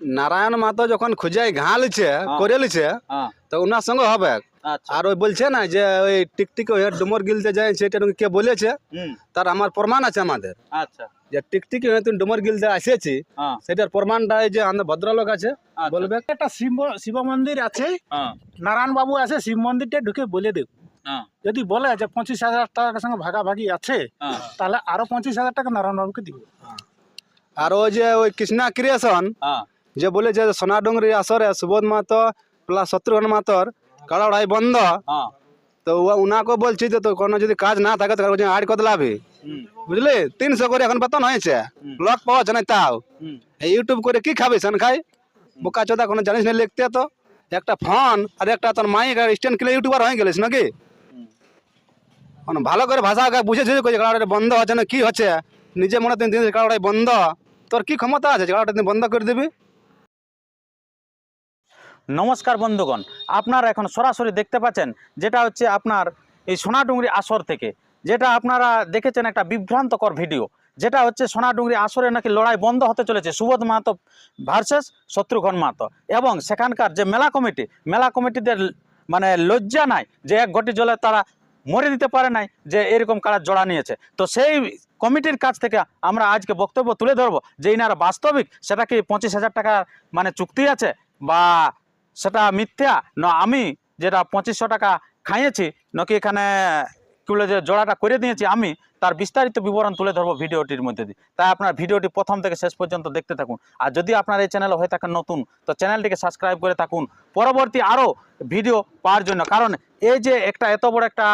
নারায়ণ মাতো যখন খুঁজাই ঘা লিছে করে লিছে হ্যাঁ। তো ওনার সঙ্গে হবে। আচ্ছা। আর ওই বলছে না যে ওই টিকটিক ওই ডুমর গিলতে যায় সেটা কে বলেছে তার আমার প্রমাণ আছে আমাদের। আচ্ছা। যে টিকটিক হয়ে তুমি ডুমর গিলতে আসেছি হ্যাঁ। সেটার প্রমাণটা এই যে আমাদের ভদ্রলোক আছে আচ্ছা। বলবে? একটা শিব শিব মন্দির আছে হ্যাঁ। নারায়ণ বাবু আছে শিব মন্দিরটা ঢুকে বলে দেব। হ্যাঁ। যদি বলে যে পঁচিশ হাজার টাকার সঙ্গে ভাগাভাগি আছে হ্যাঁ। তাহলে আরও পঁচিশ হাজার টাকা নারায়ণ বাবুকে দিব। আর ওই যে ওই কৃষ্ণা ক্রিয়েশন হ্যাঁ। যে বলেছে যে সোনাডুঙ্গরি আসরে সুবোধ মাতো প্লাস শত্রুঘ্ন মাতর কাড়াড়াই বন্ধ। হ্যাঁ। তো ও উনাকে বলছি যে তো কোনো যদি কাজ না থাকে তো আড় কত লাভে বুঝলি? তিনশো করে এখন বেতন হয়েছে। লক পাওয়া যায় না তাও। ইউটিউব করে কি খাবি সান খাই? বোকা চোদা কোনো জানিস না লিখতে তো। একটা ফোন আর একটা তোর মাইক আর স্ট্যান্ড কিনে ইউটিউবার হয়ে গেলিস নাকি? ভালো করে ভাষা আগে বুঝেছিস কাড়াটা বন্ধ হচ্ছে না কি হচ্ছে? নিজে মনে তিন দিন কাড়াটাই বন্ধ। তোর কি ক্ষমতা আছে কাড়াটা বন্ধ করে দিবি? নমস্কার বন্ধুগণ, আপনারা এখন সরাসরি দেখতে পাচ্ছেন যেটা হচ্ছে আপনার এই সোনাডুঙ্গরি আসর থেকে, যেটা আপনারা দেখেছেন একটা বিভ্রান্তকর ভিডিও, যেটা হচ্ছে সোনাডুঙ্গরি আসরে নাকি লড়াই বন্ধ হতে চলেছে, সুবোধ মাহাতো ভার্সেস শত্রুঘ্ন মাহাতো, এবং সেখানকার যে মেলা কমিটি, মেলা কমিটিদের মানে লজ্জা নাই যে এক ঘটি জলে তারা মরে দিতে পারে নাই, যে এরকম কারা জড়া নিয়েছে। তো সেই কমিটির কাছ থেকে আমরা আজকে বক্তব্য তুলে ধরবো যে ইনারা বাস্তবিক সেটা কি পঁচিশ হাজার টাকা মানে চুক্তি আছে বা সেটা মিথ্যা। না, আমি যেটা পঁচিশশো টাকা খাইয়েছি নাকি এখানে কি বলে যে জোড়াটা করে দিয়েছি আমি, তার বিস্তারিত বিবরণ তুলে ধরবো ভিডিওটির মধ্যে দিয়ে। তাই আপনার ভিডিওটি প্রথম থেকে শেষ পর্যন্ত দেখতে থাকুন। আর যদি আপনার এই চ্যানেল হয়ে থাকেন নতুন, তো চ্যানেলটিকে সাবস্ক্রাইব করে থাকুন। পরবর্তী আরও ভিডিও পাওয়ার জন্য, কারণ এই যে একটা এত বড় একটা,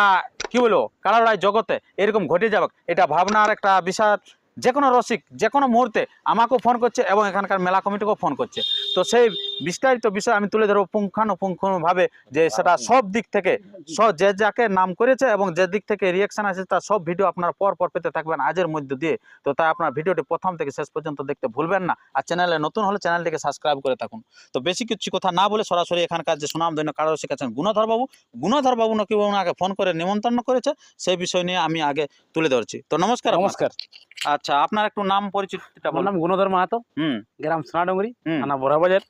কি বলব কালারাই জগতে এরকম ঘটে যাবে, এটা ভাবনার একটা বিশাল যে কোনো রসিক যে কোনো মুহূর্তে আমাকেও ফোন করছে এবং এখানকার মেলা কমিটিকেও ফোন করছে। তো সেই বিস্তারিত বিষয় আমি তুলে ধরবো পুঙ্খানুপুঙ্খভাবে যে সেটা সব দিক থেকে সব যে যাকে নাম করেছে এবং যে দিক থেকে রিয়াকশন আছে তার সব ভিডিও আপনার পর পর পেতে থাকবেন আজের মধ্যে দিয়ে। তো তাই আপনার ভিডিওটি প্রথম থেকে শেষ পর্যন্ত দেখতে ভুলবেন না আর চ্যানেলে নতুন হলে চ্যানেলটিকে সাবস্ক্রাইব করে থাকুন। তো বেশি কিছু কথা না বলে সরাসরি এখানকার যে সুনামধন্য কারও শিখেছেন গুণধর বাবু গুণধর বাবু নাকি ওনাকে ফোন করে নিমন্ত্রণ করেছে সেই বিষয় নিয়ে আমি আগে তুলে ধরছি। তো নমস্কার নমস্কার। আচ্ছা আপনার একটু নাম পরিচিতিটা আমার বলুন। নাম গুণধর মাহাতো হুম। গ্রাম সোনাডুঙ্গরি থানা বড়াবাজার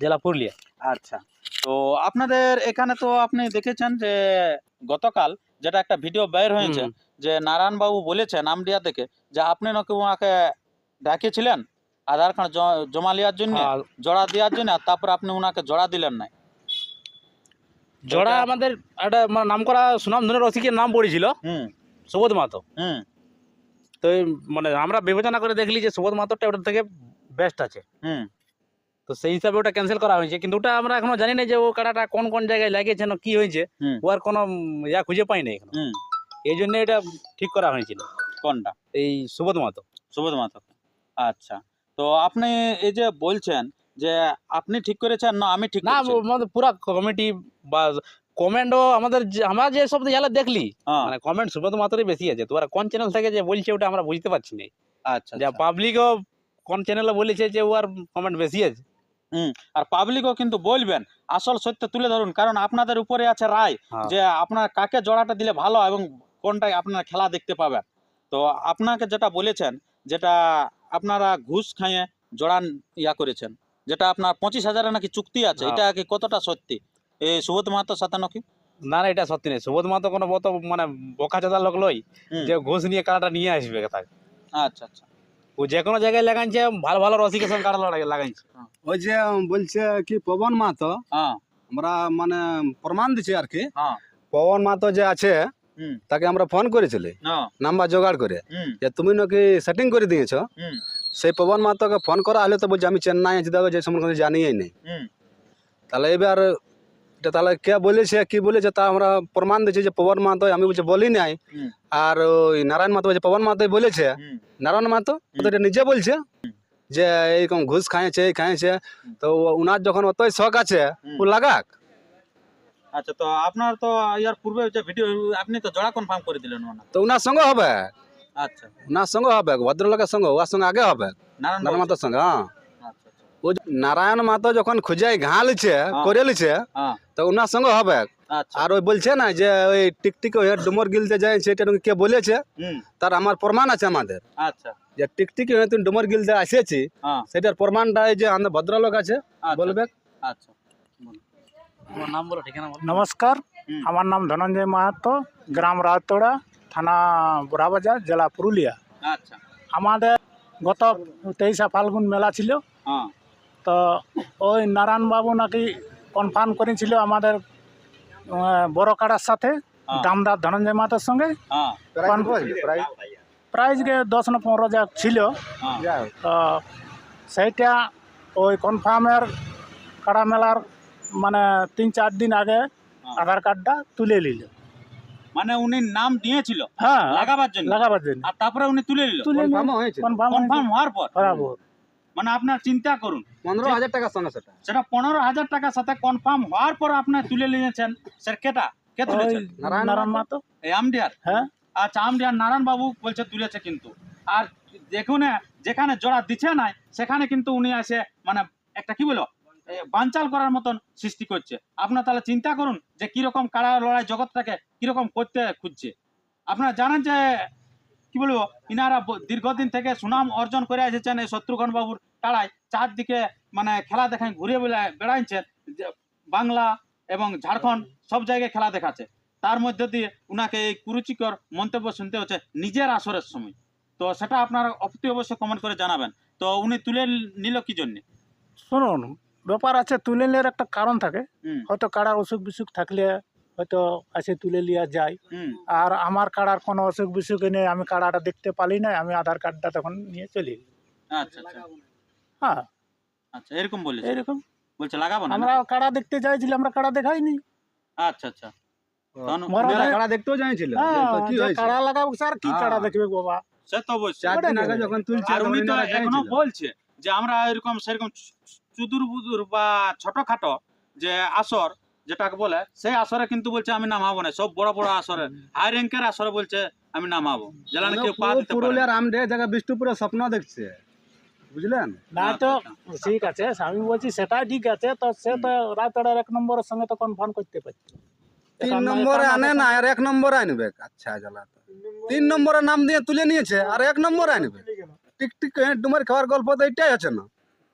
জেলা পুরুলিয়া। আচ্ছা তো আপনাদের এখানে তো আপনি দেখেছেন যে গতকাল যেটা একটা ভিডিও বের হয়েছে যে নারায়ণ বাবু বলেছেন আমডিয়া থেকে যে আপনি নাকি ওনাকে ডাকিয়েছিলেন আধার কার্ড জমা নেওয়ার জন্য জোড়া দেওয়ার জন্য আর তারপর আপনি ওনাকে জোড়া দিলেন নাই জোড়া আমাদের একটা মানে নাম করা সুনাম ধনের রসিকের নাম পড়েছিল। হুম। সুবোধ মাহাতো। হুম। তো মানে আমরা বিবেচনা করে দেখলি যে সুবোধ মাহাতোটা ওটার থেকে বেস্ট আছে। হুম। তো সেই হিসাবে ওটা ক্যান্সেল করা হয়েছে। কিন্তু ওটা আমরা এখনও জানি না যে ও কাটাটা কোন কোন জায়গায় লাগিয়েছে না কি হয়েছে। ও আর কোনো ইয়া খুঁজে পাই না এখনও। এই জন্য এটা ঠিক করা হয়েছিল। কোনটা? এই সুবোধ মাহাতো সুবোধ মাথা আচ্ছা। তো আপনি এই যে বলছেন যে আপনি ঠিক করেছেন না আমি ঠিক না করেছি। পুরা কমিটি বা কমেন্টও আমাদের আমরা যে সব ইয়ালে দেখলি হ্যাঁ মানে কমেন্ট সুবোধ মাত্রই বেশি আছে তোরা কোন চ্যানেল থেকে যে বলছে ওটা আমরা বুঝতে পারছি না আচ্ছা যা আচ্ছা। পাবলিকও কোন চ্যানেলে বলেছে যে ওর কমেন্ট বেশি আছে আর পাবলিকও কিন্তু বলবেন আসল সত্য তুলে ধরুন কারণ আপনাদের উপরে আছে রায় হ্যাঁ। যে আপনার কাকে জোড়াটা দিলে ভালো এবং কোনটাই আপনার খেলা দেখতে পাবেন তো আপনাকে যেটা বলেছেন যেটা আপনারা ঘুষ খাইয়ে জোড়া ইয়া করেছেন যেটা আপনার পঁচিশ হাজারে নাকি চুক্তি আছে হ্যাঁ। এটা কি কতটা সত্যি এই সুবোধ মাহাতো সাথে নাকি না না এটা সত্যি নেই সুবোধ মাহাতো কোনো বত মানে বোকা চাঁদা লোক লই যে ঘুষ নিয়ে কাড়াটা নিয়ে আসবে তাকে আচ্ছা আচ্ছা। ও যে কোনো জায়গায় লাগাইছে ভালো ভালো রসিকের সঙ্গে লাগা- লাগাইছে। ওই যে বলছে কি পবন মাহাতো হ্যাঁ। আমরা মানে প্রমাণ দিচ্ছি আর কি। হ্যাঁ। পবন মাহাতো যে আছে তাকে আমরা ফোন করেছিলি। হ্যাঁ। নাম্বার জোগাড় করে। যে তুমি নাকি সেটিং করে দিয়েছ? সেই পবন মাহাতোকে ফোন করা হলে তো বলছে আমি চেন্নাই আছি দেখো যে সম্বন্ধে জানিই নেই। তাহলে এবার এটা তাহলে কে বলেছে কি বলেছে তা আমরা প্রমাণ দিচ্ছি যে পবন মাতো আমি বলছি বলি নাই আর ওই নারায়ণ মাতো বলছে পবন মাতোই বলেছে। নারায়ণ মাতো তো এটা নিজে বলছে যে এইরকম ঘুষ খাইছে এই খাইছে। তো ও- উনার যখন অতই শখ আছে ও লাগাক। আচ্ছা তো আপনার তো ইয়ার পূর্বে যে ভিডিও আপনি তো জোড়া কনফার্ম করে দিলেন তো উনার সঙ্গে হবে। আচ্ছা। উনার সঙ্গে হবে ভদ্রলোকের সঙ্গে ওর সঙ্গে আগে হবে। নারায়ণ মাতোর সঙ্গে হ্যাঁ। ও নারায়ণ মাতো যখন খুঁজাই ঘা লিছে হ্যাঁ। করে লিছে হ্যাঁ। তো উনার সঙ্গে হবে। আচ্ছা। আর ওই বলছে না যে ওই টিকটিক ওই ডুমর গিলতে যায় সেটা কে বলেছে তার আমার প্রমাণ আছে আমাদের। আচ্ছা। যে টিকটিকি হয়ে তুমি ডুমর গিলতে আসেছি হ্যাঁ। সেটার প্রমাণটা এই যে আমাদের ভদ্রলোক আছে আচ্ছা, বলবে? আচ্ছা। নাম বলো ঠিকানা নমস্কার আমার নাম ধনঞ্জয় মাহাতো গ্রাম রাতোড়া থানা বোরাবাজার জেলা পুরুলিয়া। আচ্ছা। আমাদের গত তেইশে ফাল্গুন মেলা ছিল। তো ওই নারায়ণবাবু নাকি কনফার্ম করেছিল আমাদের বড় কাড়ার সাথে হ্যাঁ। দামদার ধনঞ্জয় মাহাতোর সঙ্গে। হ্যাঁ। প্রাইজ দশ না পনেরো যা ছিল। হ্যাঁ। তো সেইটা ওই কনফার্মের কাড়া মেলার মানে তিন চার দিন আগে আধার কার্ডটা তুলে নিল। মানে উনি নাম দিয়েছিল? হ্যাঁ। লাগাবার জন্য? লাগাবার জন্য। আর তারপরে উনি তুলে নিল? তুলে কনফার্ম হয়েছে কনফার্ম কনফার্ম হওয়ার পর? বরাবর মানে আপনার চিন্তা করুন। পনেরো হাজার টাকার সঙ্গে সেটা? সেটা পনেরো হাজার টাকার সাথে কনফার্ম হওয়ার পর আপনার তুলে নিয়েছেন। স্যার কেটা? কে তুলেছেন নারায়ণ মাতো এই আমডিয়ার? হ্যাঁ। আচ্ছা আমডিয়ার নারায়ণ বাবু বলছে তুলেছে কিন্তু। আর দেখুন যেখানে জোড়া দিচ্ছে না সেখানে কিন্তু উনি এসে মানে একটা কি বলো এ, বানচাল করার মতন সৃষ্টি করছে। আপনার তাহলে চিন্তা করুন যে কীরকম কারা লড়াই জগৎটাকে কীরকম করতে খুঁজছে। আপনারা জানেন যে কি বলব? ইনারা দীর্ঘদিন থেকে সুনাম অর্জন করে এসেছেন এই শত্রুঘ্ন বাবুর তাড়ায়। চারদিকে মানে খেলা দেখায় ঘুরে বেড়া- বেড়াইছেন। বাংলা এবং ঝাড়খণ্ড সব জায়গায় খেলা দেখাচ্ছে। তার মধ্যে দিয়ে উনাকে এই কুরুচিকর মন্তব্য শুনতে হচ্ছে নিজের আসরের সময়। তো সেটা আপনারা অতি অবশ্যই কমেন্ট করে জানাবেন। তো উনি তুলে নিল কি জন্য? শুনুন ব্যাপার আছে তুলে নেওয়ার একটা কারণ থাকে। হুম। হয়তো কারা অসুখ বিসুখ থাকলে হয়তো আসে তুলে লিয়া যায়। আর আমার কাড়ার কোনো অসুখ বিসুখ নেই আমি কাড়াটা দেখতে পারি না আমি আধার কার্ডটা তখন নিয়ে চলে গেলাম। আচ্ছা আচ্ছা। হ্যাঁ। আচ্ছা এরকম বলেছে? এরকম। বলছে লাগাবো না আমরা কাড়া দেখতে চাইছিলাম আমরা কাড়া দেখাইনি। আচ্ছা আচ্ছা। কাড়া দেখতেও জানিছিল হ্যাঁ কাড়া লাগাবো স্যার কি হ্যাঁ। কাড়া দেখবে বাবা? সে তো অবশ্যই। চার দিন আগে যখন তুলছে আর উনি তো এখনও বলছে যে আমরা এরকম সেরকম চুদুর বুদুর বা ছোটখাটো যে আসর যেটাকে বলে সেই আসরে কিন্তু বলছে আমি নামাবো না। সব বড় বড় আসরে হাই র্যাঙ্কের আসরে বলছে আমি নামাবো। যেন কেউ পা দিতে পারে পুরুলিয়ার আমডে জায়গা বিষ্ণুপুরের স্বপ্ন দেখছে। বুঝলেন? না তো ঠিক আছে আমি বলছি সেটাই ঠিক আছে তো সে তো রাতড়ার এক নম্বরের সঙ্গে তো কনফার্ম করতে পারছে। তিন নম্বরে আনে না আর এক নম্বরে আনবে। আচ্ছা জ্বালা তিন নম্বরে নাম দিয়ে তুলে নিয়েছে আর এক নম্বরে আনবে। টিক টিক ডুমার খাওয়ার গল্প তো এইটাই আছে না।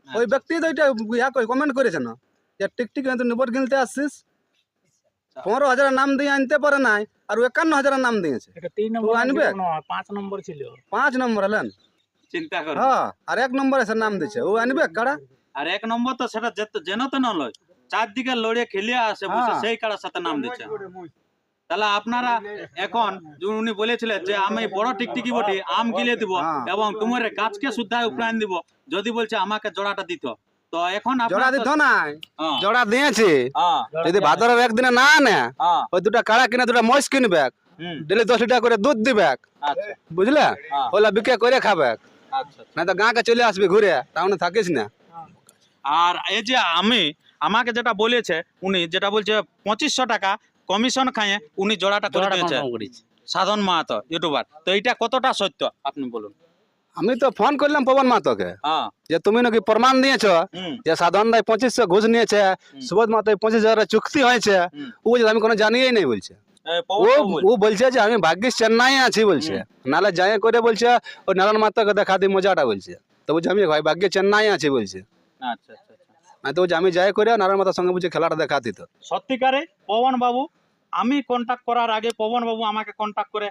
ওই ব্যক্তি তো এটা ইয়া কমেন্ট করেছে না। যে টিক টিক নিবর আসছিস। পনেরো হাজারের নাম দিয়ে আনতে পারে নাই আর একান্ন হাজারের নাম দিয়েছে। এটা তিন নম্বর আনবে? পাঁচ নম্বর ছিল? পাঁচ নম্বর হলেন চিন্তা করো। হ্যাঁ আর এক নম্বরে সে নাম দিচ্ছে ও আনবে কাড়া? আর এক নম্বর তো সেটা যেন তো না লয়। চারদিকে লড়িয়ে খেলিয়ে আসে বসে হ্যাঁ। সেই কারার সাথে নাম দিচ্ছে তাহলে আপনারা এখন উনি বলেছিলেন যে আমি বড় টিকটিকি বটি আম গিলে দিব হ্যাঁ। এবং তোমার গাছকে শুদ্ধা উপরান দিব যদি বলছে আমাকে জোড়াটা দিত। তো এখন আপনার জোড়া দিত নাই হ্যাঁ, জোড়া দিয়েছে। হ্যাঁ, যদি ভাদরের একদিনে না হ্যাঁ, ওই দুটা কাড়া কিনে দুটা মহিষ কিনবে ডেলি দশ লিটার করে দুধ দিবে আচ্ছা, বুঝলে? ওলা বিক্রি করে খাবে আচ্ছা। না তো গাঁকে চলে আসবি ঘুরে টাউনে থাকিস না। আর এই যে আমি আমাকে যেটা বলেছে উনি যেটা বলছে পঁচিশশো টাকা কমিশন খাইয়ে উনি জোড়াটা করে দিয়েছে। সাধন মাহাতো ইউটিউবার। তো এটা কতটা সত্য আপনি বলুন। আমি তো ফোন করলাম পবন মাতোকে হ্যাঁ। যে তুমি নাকি প্রমাণ দিয়েছ যে সাধারণ দায় পঁচিশশো ঘুষ নিয়েছে সুবোধ মাতো পঁচিশ হাজার চুক্তি হয়েছে ও বলছে আমি কোনো জানিয়েই নেই বলছে। ও। ও বলছে যে আমি ভাগ্যিস চেন্নাই আছি বলছে। নাহলে যাই করে বলছে ও নারায়ণ মাতাকে দেখা দিই মজাটা বলছে। তো বলছে আমি ভাই ভাগ্যে চেন্নাই আছি বলছে। আচ্ছা আচ্ছা আচ্ছা। না তো বলছে আমি যাই করে নারায়ণ মাতার সঙ্গে বলছে খেলাটা দেখা দিত সত্যিকারে পবন বাবু আমি কন্টাক্ট করার আগে পবন বাবু আমাকে কন্টাক্ট করে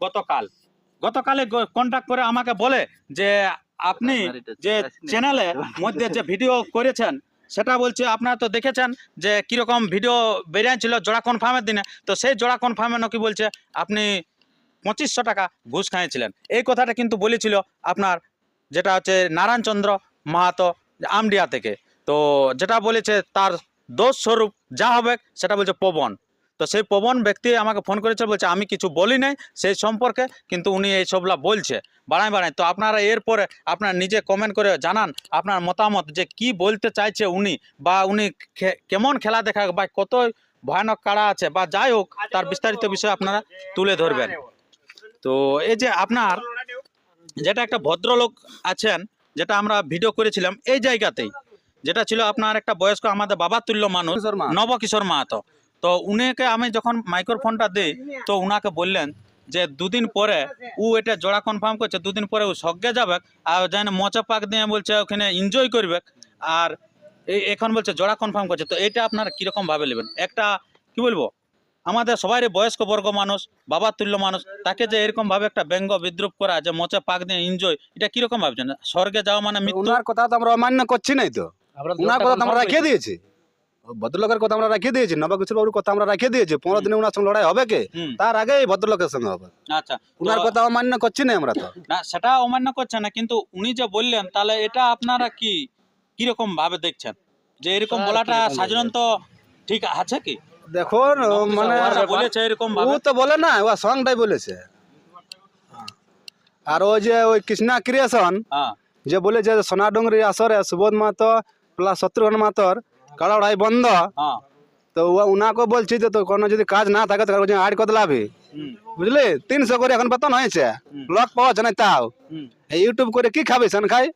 গতকাল গতকালে কন্টাক্ট করে আমাকে বলে যে আপনি যে চ্যানেলে মধ্যে যে ভিডিও করেছেন সেটা বলছে আপনারা তো দেখেছেন যে কীরকম ভিডিও বেরিয়েছিল জোড়া কনফার্মের দিনে। তো সেই জোড়া কনফার্মে নাকি বলছে আপনি পঁচিশশো টাকা ঘুষ খাইয়েছিলেন। এই কথাটা কিন্তু বলেছিল আপনার যেটা হচ্ছে নারায়ণচন্দ্র মাহাতো আমডিয়া থেকে। তো যেটা বলেছে তার দোষ স্বরূপ যা হবে সেটা বলছে পবন তো সেই পবন ব্যক্তি আমাকে ফোন করেছে বলছে আমি কিছু বলি নাই সেই সম্পর্কে কিন্তু উনি এই সবলা বলছে। বাড়াই বাড়াই তো আপনারা এরপরে আপনার নিজে কমেন্ট করে জানান আপনার মতামত যে কি বলতে চাইছে উনি বা উনি কেমন খেলা দেখা বা কত ভয়ানক কাড়া আছে বা যাই হোক তার বিস্তারিত বিষয় আপনারা তুলে ধরবেন। তো এই যে আপনার যেটা একটা ভদ্রলোক আছেন যেটা আমরা ভিডিও করেছিলাম এই জায়গাতেই যেটা ছিল আপনার একটা বয়স্ক আমাদের বাবা তুল্য মানুষ কিশোর নবকিশোর মাহাতো তো উনাকে আমি যখন মাইক্রোফোনটা দিই তো উনাকে বললেন যে দুদিন পরে ও এটা জোড়া কনফার্ম করছে দুদিন পরে ও সজ্ঞে যাবে আর যেন মোচা পাক দিয়ে বলছে ওখানে এনজয় করবে আর এখন বলছে জোড়া কনফার্ম করছে। তো এটা আপনারা কীরকম ভাবে নেবেন? একটা কি বলব? আমাদের সবারই বয়স্ক বর্গ মানুষ বাবা তুল্য মানুষ তাকে যে এরকম ভাবে একটা ব্যঙ্গ বিদ্রুপ করা যে মোচা পাক দিয়ে এনজয় এটা কীরকম ভাবছেন? স্বর্গে যাওয়া মানে মৃত্যু? কথা তো আমরা অমান্য করছি নাই তো। আমরা ওনার কথা তো আমরা রাখিয়ে দিয়েছি। ভদ্রলোকের কথা আমরা রাখিয়ে দিয়েছি নবকিশোর বাবুর কথা আমরা রাখিয়ে দিয়েছি পনেরো দিনে ওনার সঙ্গে লড়াই হবে কে? তার আগে এই ভদ্রলোকের সঙ্গে হবে। আচ্ছা ওনার কথা অমান্য করছি না আমরা তো। না সেটা অমান্য করছে না কিন্তু উনি যে বললেন তাহলে এটা আপনারা কি কীরকম ভাবে দেখছেন? যে এরকম বলাটা সাধারণত ঠিক আছে কি? দেখুন মানে বলেছে এরকম ও তো বলে না ও সংটাই বলেছে। আর ওই যে ওই কৃষ্ণা ক্রিয়েশন হ্যাঁ। যে বলেছে সোনাডুঙ্গরি আসরে সুবোধ মাতো প্লাস শত্রুঘ্ন মাতর কাড়াড়াই বন্ধ হ্যাঁ তো উনাকে বলছি যে তো কোনো যদি কাজ না থাকে তো আড় কত লাভি হুম, বুঝলি তিনশো করে এখন বেতন হয়েছে হুম। লক পাওয়া যায় না তাও ইউটিউব করে কি খাবি সেন খাই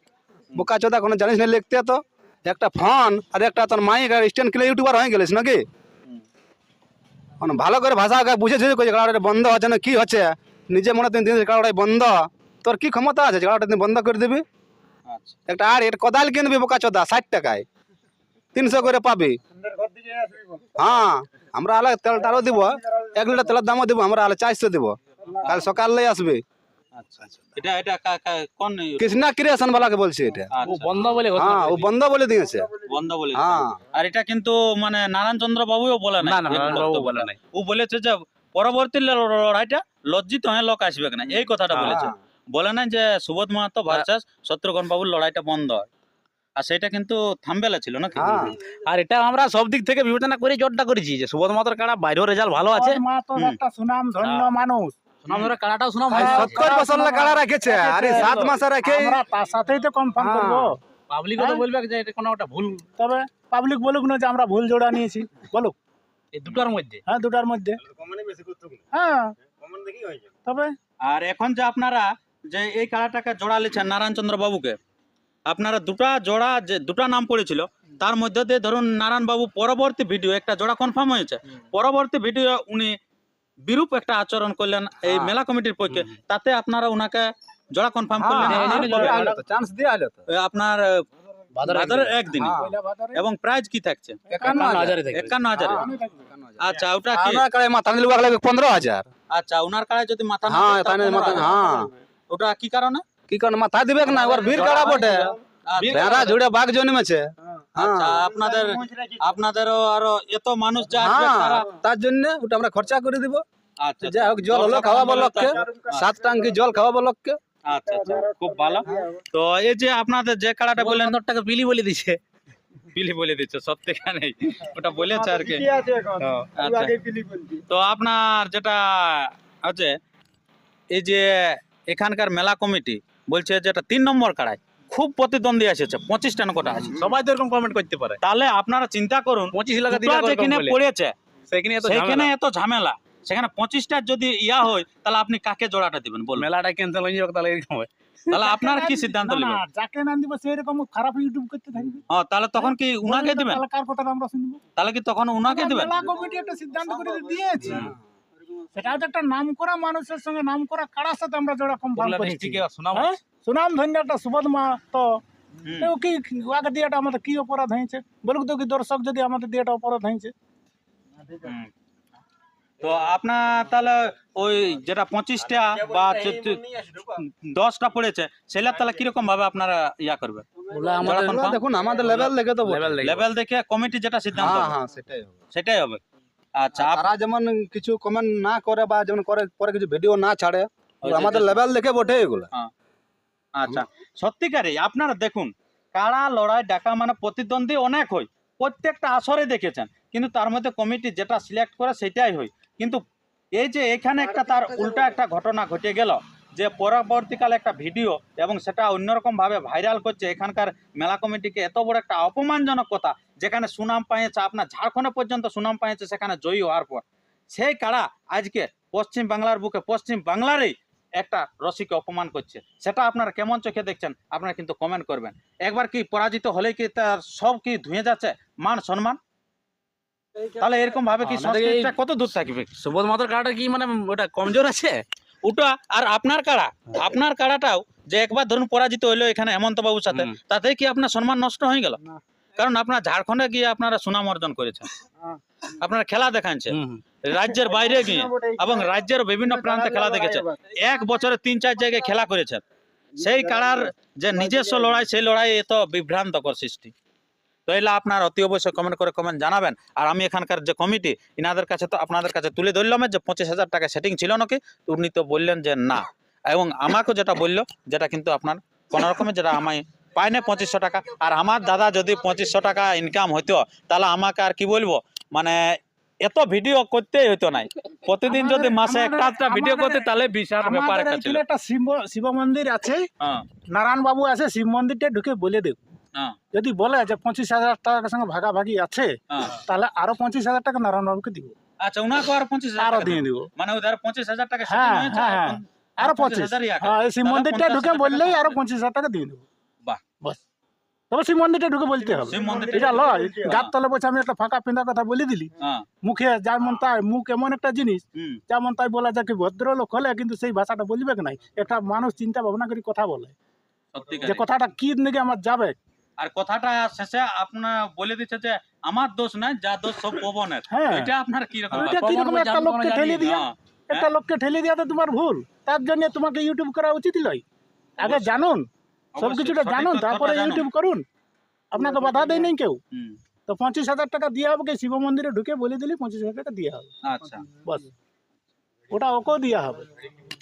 বোকা চোদা কোনো জানিস না লিখতে তো একটা ফোন আর একটা তোর মাইক আর স্ট্যান্ড কিনে ইউটিউবার হয়ে গেলিস নাকি ভালো করে ভাষা বুঝেছিস যে কাড়াটা বন্ধ হচ্ছে না কি হচ্ছে নিজে মনে দিন দিন কাড়াটাই বন্ধ তোর কি ক্ষমতা আছে কাড়াটা তুই বন্ধ করে দিবি একটা আর একটা কোদাল কিনবি বোকা চোদা ষাট টাকায় তিনশো করে পাবি। হ্যাঁ আমরা আলে তেলটারও দিব। এক লিটার তেলের দামও দিব আমরা আলে চারশো দিব। কাল সকালে আসবে। এটা এটা কা- কা- কোন কৃষ্ণা ক্রিয়েশন বালাকে বলছি এটা। ও বন্ধ বলে হ্যাঁ ও বন্ধ বলে দিয়েছে। বন্ধ বলে হ্যাঁ। আর এটা কিন্তু মানে নারায়ণ চন্দ্র বাবুও বলে না, না না, নারায়ণবাবু বলে নাই। ও বলেছে যে পরবর্তী লড়াইটা লজ্জিত হয়ে লোক আসবে না এই কথাটা হ্যাঁ। বলেছে। বলে না যে সুবোধ মাহাতো ভার্সাস শত্রুঘ্ন বাবুর লড়াইটা বন্ধ হয়। আর সেটা কিন্তু থামবেলা ছিল নাকি? হ্যাঁ। আর এটা আমরা সব দিক থেকে বিবেচনা করে জোরটা করেছি যে সুবোধ মাতর কাড়া বাইরেও রেজাল্ট ভালো আছে। মা একটা সুনাম ধন্য হ্যাঁ। মানুষ। সুনাম ধরে আর সত্তর বছর কাড়া রেখেছে। আর সাত মাসে রেখে তার সাথেই তো কনফার্ম হ্যাঁ। করব। পাবলিক বলবে যে এটা কোনো একটা ভুল। তবে পাবলিক বলুক না যে আমরা ভুল জোড়া নিয়েছি। বলুক। এই দুটার মধ্যে। হ্যাঁ দুটার মধ্যে। হ্যাঁ। তবে আর এখন যে আপনারা যে এই কাড়াটাকে জোড়া লিছেন নারায়ণ চন্দ্র বাবুকে আপনারা দুটা জোড়া যে দুটা নাম পড়েছিল তার মধ্যে দিয়ে ধরুন নারায়ণ বাবু পরবর্তী ভিডিও একটা জোড়া কনফার্ম হয়েছে। পরবর্তী ভিডিও উনি বিরূপ একটা আচরণ করলেন এই। মেলা কমিটির পক্ষে তাতে আপনারা উনাকে জোড়া কনফার্ম করলেন। হ্যাঁ, আর হ্যাঁ, চান্স দিয়ে আলো তো। আপনার ভাদরের একদিন। হ্যাঁ। এবং প্রাইজ কি থাকছে? একান্ন হাজার। আচ্ছা ওটা কি? মাথা পনেরো হাজার। আচ্ছা উনার কাড়ায় যদি মাথা না হ্যাঁ থাকে, তাই তাও মাথা 15,000 হ্যাঁ। ওটা কি কারণে? কি কারণ মাথা দিবে না? ওর ভিড় কাড়া বটে? আচ্ছা, ভেড়া জুড়ে বাঘ জন্মেছে? আচ্ছা হ্যাঁ। আপনাদের আপনাদেরও আরও এত মানুষ যা হ্যাঁ তারা জন্য ওটা আমরা খরচা করে দিব। আচ্ছা যাই হোক জল হলো খাওয়াবো লোককে সাত টাঙ্কি জল খাওয়াবো লোককে আচ্ছা আচ্ছা। খুব ভালো। তো এই যে আপনাদের যে কাড়াটা বললেন বান্দরটাকে বিলি বলে দিছে পিলি বলে দিচ্ছে সত্যি নেই। ওটা বলেছে আর কি। তো আপনার যেটা আছে এই যে এখানকার মেলা কমিটি বলছে যেটা তিন নম্বর কাড়ায় খুব প্রতিদ্বন্দ্বী এসেছে পঁচিশটা কোটা আছে? সবাই তো এরকম কমেন্ট করতে পারে। তাহলে আপনারা চিন্তা করুন পঁচিশ লাখ যেখানে পড়েছে সেখানে এত ঝামেলা। সেখানে পঁচিশটার যদি ইয়া হয় তাহলে আপনি কাকে জোড়াটা দিবেন বলুন? মেলাটা ক্যান্সেল হয়ে যাবে তাহলে এরকম হয় তাহলে আপনার কি সিদ্ধান্ত নেবেন? যাকে না দিব সেই রকম খারাপ ইউটিউব করতে থাকবে। হ্যাঁ তাহলে তখন কি উনাকে দিবেন? তাহলে কার কথা আমরা শুনব? তাহলে কি তখন উনাকে দিবেন? মেলা কমিটি একটা সিদ্ধান্ত করে দিয়েছে। সেটা হচ্ছে একটা নাম করা মানুষের সঙ্গে নাম করা কারার সাথে আমরা কনফার্ম করেছি। সুনাম হ্যাঁ? ধন্য একটা সুবোধ কি দিয়েটা আমাদের কি অপরাধ হয়েছে? বলুক তো কি দর্শক যদি আমাদের দিয়েটা অপরাধ হয়েছে। তো আপনার তাহলে ওই যেটা পঁচিশটা বা দশটা পড়েছে সেটা তাহলে কীরকম ভাবে আপনারা ইয়া করবে? দেখুন আমাদের লেভেল দেখে তো লেভেল দেখে কমিটি যেটা সিদ্ধান্ত হ্যাঁ হ্যাঁ সেটাই হবে। সেটাই হবে। আচ্ছা তারা যেমন কিছু কমেন্ট না করে বা যেমন করে পরে কিছু ভিডিও না ছাড়ে আমাদের লেভেল দেখে বটে এগুলো আচ্ছা সত্যিকারে আপনারা দেখুন কাড়া লড়াই ডাকা মানে প্রতিদ্বন্দ্বী অনেক হয় প্রত্যেকটা আসরে দেখেছেন কিন্তু তার মধ্যে কমিটি যেটা সিলেক্ট করে সেটাই হয়। কিন্তু এই যে এখানে একটা তার উল্টা একটা ঘটনা ঘটে গেল যে পরবর্তীকালে একটা ভিডিও এবং সেটা অন্যরকম ভাবে ভাইরাল করছে এখানকার মেলা কমিটিকে এত বড় একটা অপমানজনক কথা যেখানে সুনাম পাইয়েছে আপনার ঝাড়খণ্ডে পর্যন্ত সুনাম পাইয়েছে সেখানে জয়ী হওয়ার পর। সেই কাড়া আজকে পশ্চিম বাংলার বুকে পশ্চিম বাংলারই একটা রসিকে অপমান করছে সেটা আপনারা কেমন চোখে দেখছেন আপনারা কিন্তু কমেন্ট করবেন। একবার কি পরাজিত হলেই কি তার সব কি ধুয়ে যাচ্ছে? মান সম্মান? তাহলে এরকম ভাবে কি সংস্কৃতিটা কত দূর থাকবে? সুবোধ মাতার কাড়াটা কি মানে ওটা কমজোর আছে? ওটা আর আপনার কাড়া আপনার কাড়াটাও যে একবার ধরুন পরাজিত হইল এখানে হেমন্ত বাবুর সাথে তাতে কি আপনার সম্মান নষ্ট হয়ে গেল? না। কারণ আপনার ঝাড়খণ্ডে গিয়ে আপনারা সুনাম অর্জন করেছেন। হ্যাঁ। আপনারা খেলা দেখাচ্ছেন। রাজ্যের বাইরে গিয়ে এবং রাজ্যের বিভিন্ন প্রান্তে খেলা দেখেছেন। এক বছরে তিন চার জায়গায় খেলা করেছেন। সেই কাড়ার যে নিজস্ব লড়াই সেই লড়াই এত বিভ্রান্তকর সৃষ্টি। তো এলা আপনার অতি অবশ্যই কমেন্ট করে কমেন্ট জানাবেন। আর আমি এখানকার যে কমিটি ইনাদের কাছে তো আপনাদের কাছে তুলে ধরলাম যে পঁচিশ হাজার টাকা সেটিং ছিল নাকি? উনি তো বললেন যে না। এবং আমাকেও যেটা বলল যেটা কিন্তু আপনার কোনো রকমের যেটা আমি পাই না পঁচিশশো টাকা। আর আমার দাদা যদি পঁচিশশো টাকা ইনকাম হইতো তাহলে আমাকে আর কি বলব? মানে এত ভিডিও করতেই হইতো নাই। প্রতিদিন যদি মাসে একটা একটা ভিডিও করতে তাহলে বিশাল ব্যাপার একটা ছিল। একটা শিব শিব মন্দির আছে। হ্যাঁ। নারায়ণ বাবু আছে শিব মন্দিরটা ঢুকে বলে দেব। হ্যাঁ। যদি বলে যে পঁচিশ হাজার টাকার সঙ্গে ভাগাভাগি আছে হ্যাঁ। তাহলে আরও পঁচিশ হাজার টাকা নারায়ণ বাবুকে দিব। আচ্ছা উনাকে আর পঁচিশ হাজার আরও দিয়ে দিব। মানে ওদের পঁচিশ হাজার টাকা হ্যাঁ, হ্যাঁ, আর পঁচিশ। হাজার হ্যাঁ এই শিব মন্দিরটা ঢুকে বললেই আরও পঁচিশ হাজার টাকা দিয়ে দেবো। বাস। তবে শিব মন্দিরটা ঢুকে বলতে হবে। এটা লয়। গাছ তলে বসে আমি একটা ফাঁকা পিঁধা কথা বলে দিলি। হ্যাঁ। মুখে যেমন তাই মুখ এমন একটা জিনিস যেমন তাই বলা যায় কি ভদ্রলোক হলে কিন্তু সেই ভাষাটা বলবে নাই? একটা মানুষ চিন্তা ভাবনা করে কথা বলে। যে কথাটা কি নাকি আমার যাবে? আর কথাটা শেষে আপনার বলে দিচ্ছে যে আমার দোষ নাই যা দোষ সব পবনের হ্যাঁ। এটা আপনার কি রকম? কীরকম একটা লোককে ঠেলে দিয়া। হ্যাঁ, একটা লোককে ঠেলে দেওয়া তো তোমার ভুল। তার জন্য তোমাকে ইউটিউব করা উচিত লয়। আগে জানুন। সব কিছুটা জানুন তারপরে ইউটিউব করুন। আপনাকে বাধা দেয় নেই কেউ। তো পঁচিশ হাজার টাকা দিয়ে হবে কি শিব মন্দিরে ঢুকে বলে দিলি পঁচিশ হাজার টাকা দিয়ে হবে। আচ্ছা। বাস। ওটা ওকেও দেওয়া হবে।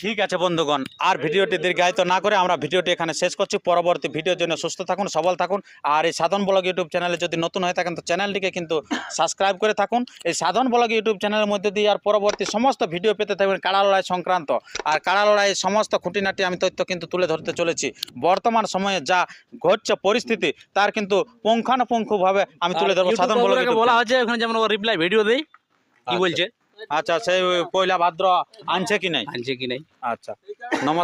ঠিক আছে বন্ধুগণ। আর ভিডিওটি দীর্ঘায়িত না করে আমরা ভিডিওটি এখানে শেষ করছি। পরবর্তী ভিডিওর জন্য সুস্থ থাকুন সবল থাকুন। আর এই সাধন ব্লগ ইউটিউব চ্যানেলে যদি নতুন হয়ে থাকেন তো চ্যানেলটিকে কিন্তু সাবস্ক্রাইব করে থাকুন। এই সাধন ব্লগ ইউটিউব চ্যানেলের মধ্যে দিয়ে আর পরবর্তী সমস্ত ভিডিও পেতে থাকবেন কাড়া লড়াই সংক্রান্ত। আর কাড়া লড়াই সমস্ত খুঁটিনাটি আমি তথ্য কিন্তু তুলে ধরতে চলেছি। বর্তমান সময়ে যা ঘটছে পরিস্থিতি তার কিন্তু পুঙ্খানুপুঙ্খভাবে আমি তুলে ধরবো সাধন ব্লগ বলা হচ্ছে ওখানে যেমন রিপ্লাই ভিডিও দেই কি আচ্ছা। বলছে? আচ্ছা সেই পয়লা ভাদ্র আনছে কি নাই? আনছে কি নাই? আচ্ছা নমস্কার।